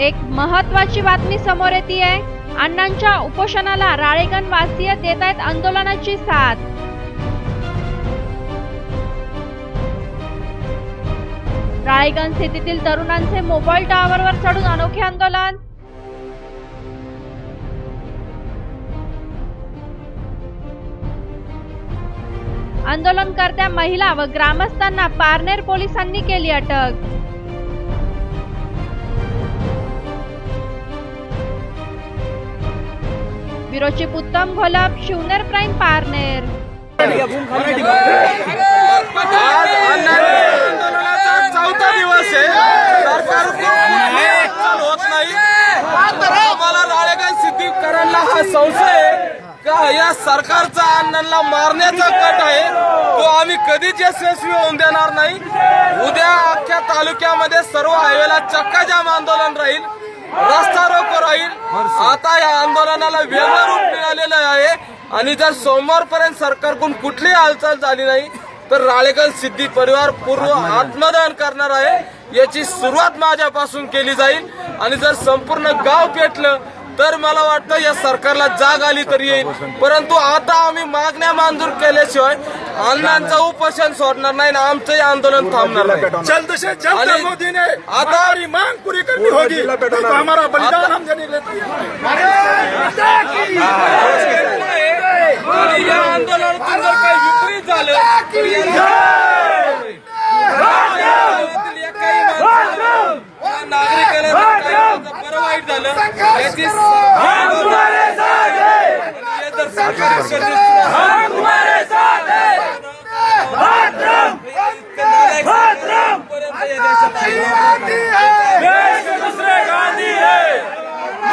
एक महत्वाची बातमी समोर येते अण्णांच्या उपोषणाला राळेगण वासीय देत आहेत आंदोलनाची साथ. राळेगण स्थितीतील तरुणांचे मोबाईल टॉवरवर चढून अनोखे आंदोलन. आंदोलनकर्त्या महिला व ग्रामस्थांना पारनेर पोलिसांनी केली अटक. ब्युरो उत्तम घोलप शिवनेर प्राईम पारनेर. चौथा दिवस आहे सरकार होत नाही आम्हाला राळेगण सिद्दीकरांना हा संशय का या सरकारचा अण्णांना मारण्याचा कट आहे तो आम्ही कधीच यशस्वी होऊन देणार नाही उद्या अख्ख्या तालुक्यामध्ये सर्व हायवेला चक्काजाम आंदोलन राहील रस्ता रोको राहील. आता या आंदोलनाला वेगळं रूप मिळालेलं आहे. आणि जर सोमवारपर्यंत सरकारकडून कुठलीही हालचाल झाली नाही तर राळेगण सिद्धी परिवार पूर्व आत्मदान करणार आहे. याची सुरुवात माझ्यापासून केली जाईल. आणि जर संपूर्ण गाव पेटलं तर मला वाटतं या सरकारला जाग आली तर येईल. परंतु आता आम्ही मागण्या मंजूर केल्याशिवाय अण्णांचं उपोषण सोडणार नाही ना आमचंही आंदोलन थांबणार नाही. आता- होगी। तो हमारा बलिदान हम देने काही विपरीत झालं बरं वाईट झालं याची आणि हे जर सरकारी